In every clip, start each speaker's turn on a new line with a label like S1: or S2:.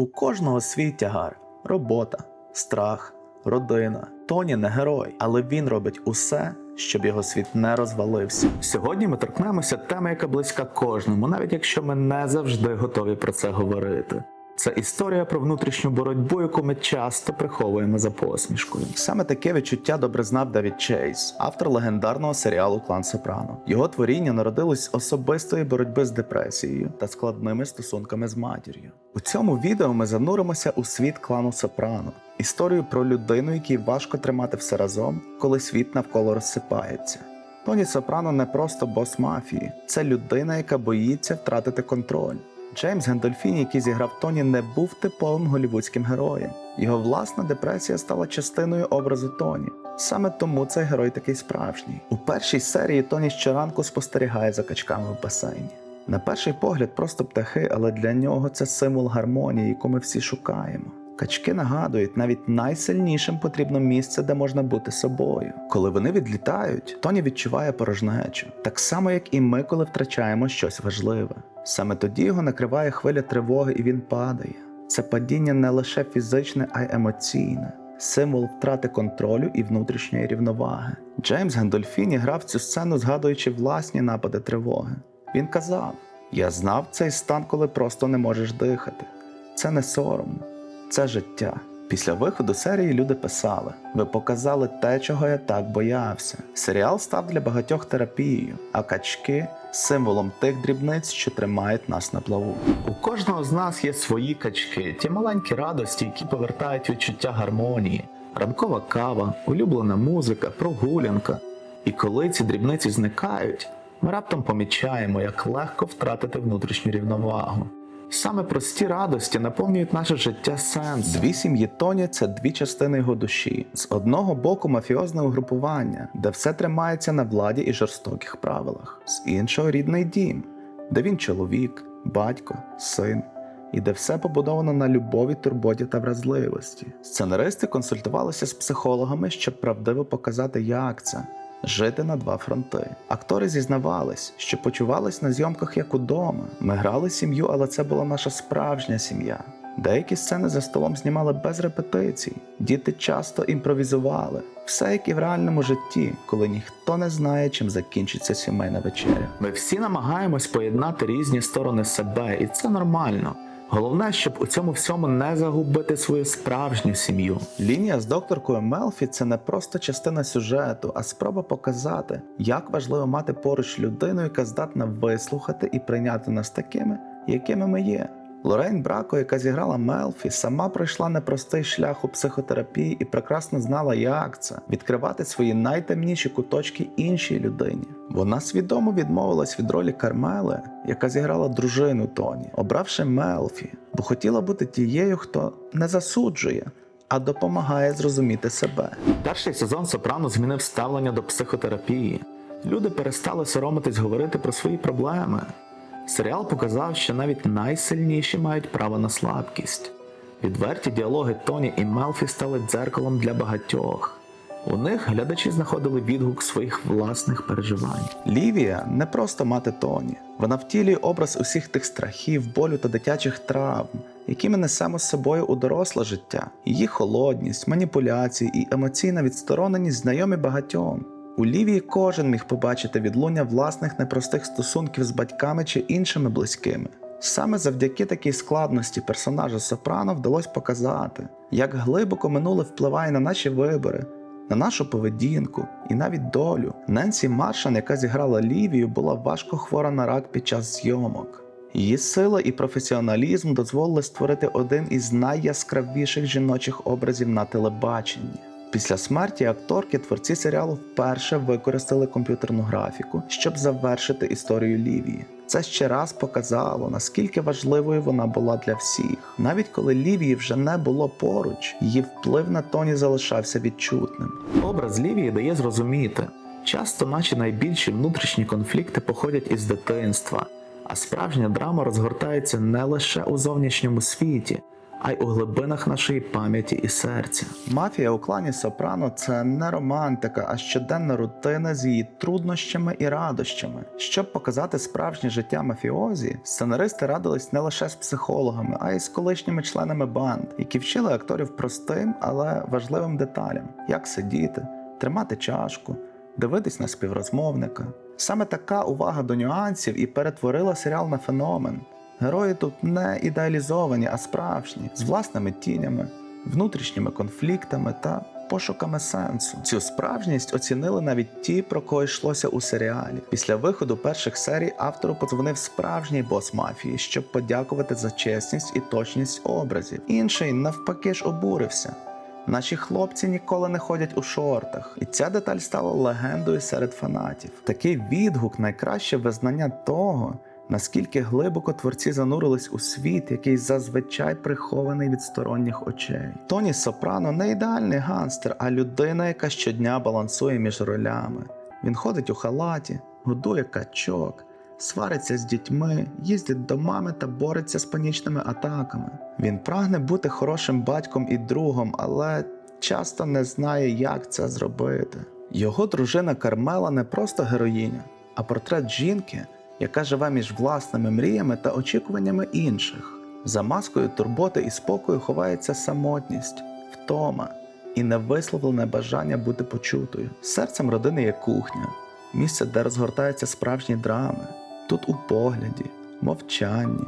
S1: У кожного свій тягар, робота, страх, родина. Тоні не герой, але він робить усе, щоб його світ не розвалився. Сьогодні ми торкнемося теми, яка близька кожному, навіть якщо ми не завжди готові про це говорити. Це історія про внутрішню боротьбу, яку ми часто приховуємо за посмішкою. Саме таке відчуття добре знав Девід Чейз, автор легендарного серіалу Клан Сопрано. Його творіння народилось особистої боротьби з депресією та складними стосунками з матір'ю. У цьому відео ми зануримося у світ клану Сопрано, історію про людину, якій важко тримати все разом, коли світ навколо розсипається. Тоні Сопрано не просто бос мафії, це людина, яка боїться втратити контроль. Джеймс Гендольфіні, який зіграв Тоні, не був типовим голівудським героєм. Його власна депресія стала частиною образу Тоні. Саме тому цей герой такий справжній. У першій серії Тоні щоранку спостерігає за качками в басейні. На перший погляд, просто птахи, але для нього це символ гармонії, яку ми всі шукаємо. Качки нагадують, навіть найсильнішим потрібно місце, де можна бути собою. Коли вони відлітають, Тоні відчуває порожнечу, так само як і ми, коли втрачаємо щось важливе. Саме тоді його накриває хвиля тривоги, і він падає. Це падіння не лише фізичне, а й емоційне, символ втрати контролю і внутрішньої рівноваги. Джеймс Гендольфіні грав цю сцену, згадуючи власні напади тривоги. Він казав: Я знав цей стан, коли просто не можеш дихати. Це не соромно, це життя. Після виходу серії люди писали: ви показали те, чого я так боявся. Серіал став для багатьох терапією, а качки символом тих дрібниць, що тримають нас на плаву. У кожного з нас є свої качки, ті маленькі радості, які повертають відчуття гармонії, ранкова кава, улюблена музика, прогулянка. І коли ці дрібниці зникають, ми раптом помічаємо, як легко втратити внутрішню рівновагу. Саме прості радості наповнюють наше життя сенсом. Дві сім'ї Тоні це дві частини його душі. З одного боку мафіозне угрупування, де все тримається на владі і жорстоких правилах, з іншого рідний дім, де він чоловік, батько, син. І де все побудовано на любові, турботі та вразливості. Сценаристи консультувалися з психологами, щоб правдиво показати, як це жити на два фронти. Актори зізнавались, що почувались на зйомках як удома. Ми грали сім'ю, але це була наша справжня сім'я. Деякі сцени за столом знімали без репетицій. Діти часто імпровізували. Все як і в реальному житті, коли ніхто не знає, чим закінчиться сімейна вечеря. Ми всі намагаємось поєднати різні сторони себе, і це нормально. Головне, щоб у цьому всьому не загубити свою справжню сім'ю. Лінія з докторкою Мелфі це не просто частина сюжету, а спроба показати, як важливо мати поруч людину, яка здатна вислухати і прийняти нас такими, якими ми є. Лорейн Брако, яка зіграла Мелфі, сама пройшла непростий шлях у психотерапії і прекрасно знала, як це відкривати свої найтемніші куточки іншій людині. Вона свідомо відмовилась від ролі Кармели, яка зіграла дружину Тоні, обравши Мелфі, бо хотіла бути тією, хто не засуджує. А допомагає зрозуміти себе. Перший сезон Сопрано змінив ставлення до психотерапії. Люди перестали соромитись говорити про свої проблеми. Серіал показав, що навіть найсильніші мають право на слабкість. Відверті діалоги Тоні і Мелфі стали дзеркалом для багатьох. У них глядачі знаходили відгук своїх власних переживань. Лівія не просто мати Тоні, вона втілює образ усіх тих страхів, болю та дитячих травм, які ми несемо з собою у доросле життя. Її холодність, маніпуляції і емоційна відстороненість знайомі багатьом. У Лівії кожен міг побачити відлуння власних непростих стосунків з батьками чи іншими близькими. Саме завдяки такій складності персонажа Сопрано вдалося показати, як глибоко минуле впливає на наші вибори, на нашу поведінку і навіть долю. Ненсі Маршан, яка зіграла Лівію, була важко хвора на рак під час зйомок. Її сила і професіоналізм дозволили створити один із найяскравіших жіночих образів на телебаченні. Після смерті акторки творці серіалу вперше використали комп'ютерну графіку, щоб завершити історію Лівії. Це ще раз показало, наскільки важливою вона була для всіх. Навіть коли Лівії вже не було поруч, її вплив на Тоні залишався відчутним. Образ Лівії дає зрозуміти, часто наші найбільші внутрішні конфлікти походять із дитинства, а справжня драма розгортається не лише у зовнішньому світі, а й у глибинах нашої пам'яті і серця. Мафія у клані Сопрано це не романтика, а щоденна рутина з її труднощами і радощами. Щоб показати справжнє життя мафіозі, сценаристи радились не лише з психологами, а й з колишніми членами банд, які вчили акторів простим, але важливим деталям: як сидіти, тримати чашку, дивитись на співрозмовника. Саме така увага до нюансів і перетворила серіал на феномен. Герої тут не ідеалізовані, а справжні, з власними тінями, внутрішніми конфліктами та пошуками сенсу. Цю справжність оцінили навіть ті, про кого йшлося у серіалі. Після виходу перших серій автору подзвонив справжній бос мафії, щоб подякувати за чесність і точність образів. Інший навпаки ж обурився. Наші хлопці ніколи не ходять у шортах, і ця деталь стала легендою серед фанатів. Такий відгук найкраще визнання того, наскільки глибоко творці занурились у світ, який зазвичай прихований від сторонніх очей. Тоні Сопрано не ідеальний ганстер, а людина, яка щодня балансує між ролями. Він ходить у халаті, годує качок, свариться з дітьми, їздить до мами та бореться з панічними атаками. Він прагне бути хорошим батьком і другом, але часто не знає, як це зробити. Його дружина Кармела не просто героїня, а портрет жінки, яка живе між власними мріями та очікуваннями інших. За маскою турботи і спокою ховається самотність, втома і невисловлене бажання бути почутою. Серцем родини є кухня, місце, де розгортаються справжні драми. Тут у погляді, мовчанні,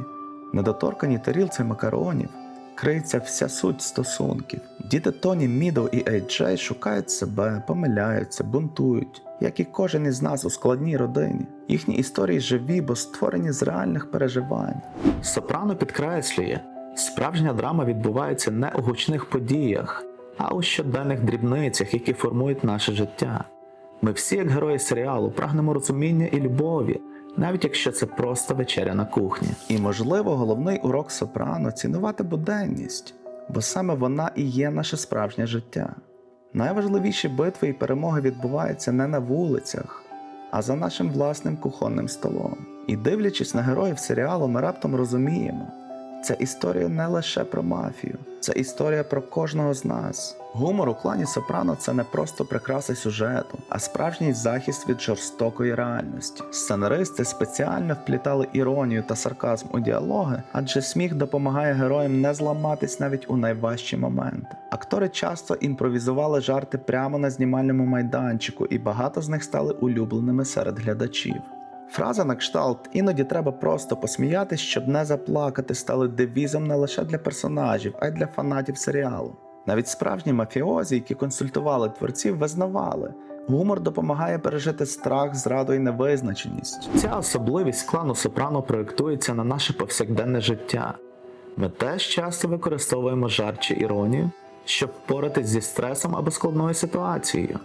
S1: недоторканій тарілці макаронів криється вся суть стосунків. Діти Тоні, Мідл і Ейджей шукають себе, помиляються, бунтують, як і кожен із нас у складній родині. Їхні історії живі, бо створені з реальних переживань. Сопрано підкреслює, справжня драма відбувається не у гучних подіях, а у щоденних дрібницях, які формують наше життя. Ми всі, як герої серіалу, прагнемо розуміння і любові, навіть якщо це просто вечеря на кухні. І можливо, головний урок Сопрано цінувати буденність, бо саме вона і є наше справжнє життя. Найважливіші битви і перемоги відбуваються не на вулицях, а за нашим власним кухонним столом. І дивлячись на героїв серіалу, ми раптом розуміємо, ця історія не лише про мафію, це історія про кожного з нас. Гумор у клані Сопрано це не просто прикраса сюжету, а справжній захист від жорстокої реальності. Сценаристи спеціально вплітали іронію та сарказм у діалоги, адже сміх допомагає героям не зламатись навіть у найважчі моменти. Актори часто імпровізували жарти прямо на знімальному майданчику, і багато з них стали улюбленими серед глядачів. Фраза на кшталт іноді треба просто посміятись, щоб не заплакати, стали девізом не лише для персонажів, а й для фанатів серіалу. Навіть справжні мафіозі, які консультували творців, визнавали. Гумор допомагає пережити страх, зраду і невизначеність. Ця особливість клану Сопрано проєктується на наше повсякденне життя. Ми теж часто використовуємо жарт чи іронію, щоб впоратись зі стресом або складною ситуацією.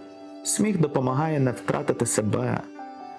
S1: Сміх допомагає не втратити себе,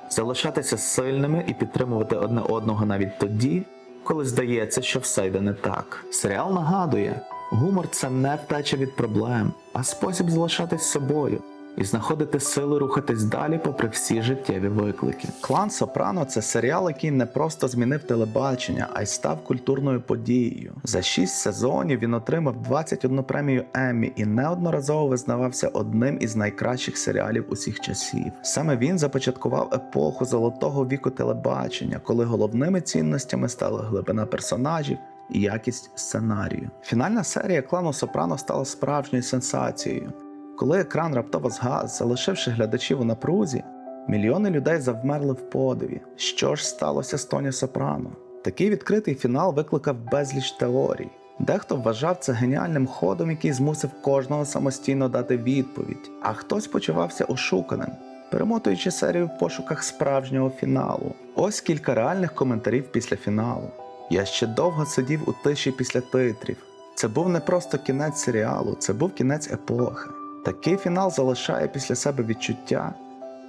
S1: залишатися сильними і підтримувати одне одного навіть тоді, коли здається, що все йде не так. Серіал нагадує, гумор це не втеча від проблем, а спосіб залишатись собою і знаходити сили рухатись далі попри всі життєві виклики. Клан Сопрано це серіал, який не просто змінив телебачення, а й став культурною подією. За шість сезонів він отримав 21 премію Еммі і неодноразово визнавався одним із найкращих серіалів усіх часів. Саме він започаткував епоху золотого віку телебачення, коли головними цінностями стали глибина персонажів. І якість сценарію. Фінальна серія клану Сопрано стала справжньою сенсацією. Коли екран раптово згас, залишивши глядачів у напрузі, мільйони людей завмерли в подиві. Що ж сталося з Тоні Сопрано? Такий відкритий фінал викликав безліч теорій. Дехто вважав це геніальним ходом, який змусив кожного самостійно дати відповідь, а хтось почувався ошуканим, перемотуючи серію в пошуках справжнього фіналу. Ось кілька реальних коментарів після фіналу. Я ще довго сидів у тиші після титрів. Це був не просто кінець серіалу, це був кінець епохи. Такий фінал залишає після себе відчуття,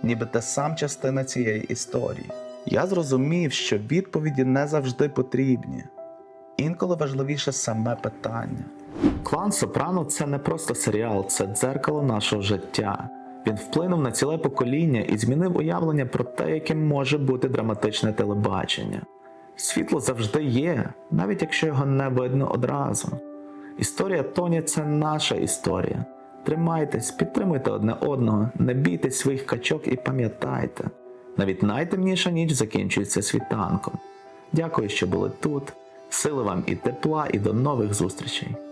S1: ніби те сам частина цієї історії. Я зрозумів, що відповіді не завжди потрібні. Інколи важливіше саме питання. Клан Сопрано це не просто серіал, це дзеркало нашого життя. Він вплинув на ціле покоління і змінив уявлення про те, яким може бути драматичне телебачення. Світло завжди є, навіть якщо його не видно одразу. Історія Тоні це наша історія. Тримайтесь, підтримуйте одне одного, не бійтесь своїх качок і пам'ятайте, навіть найтемніша ніч закінчується світанком. Дякую, що були тут. Сили вам і тепла, і до нових зустрічей.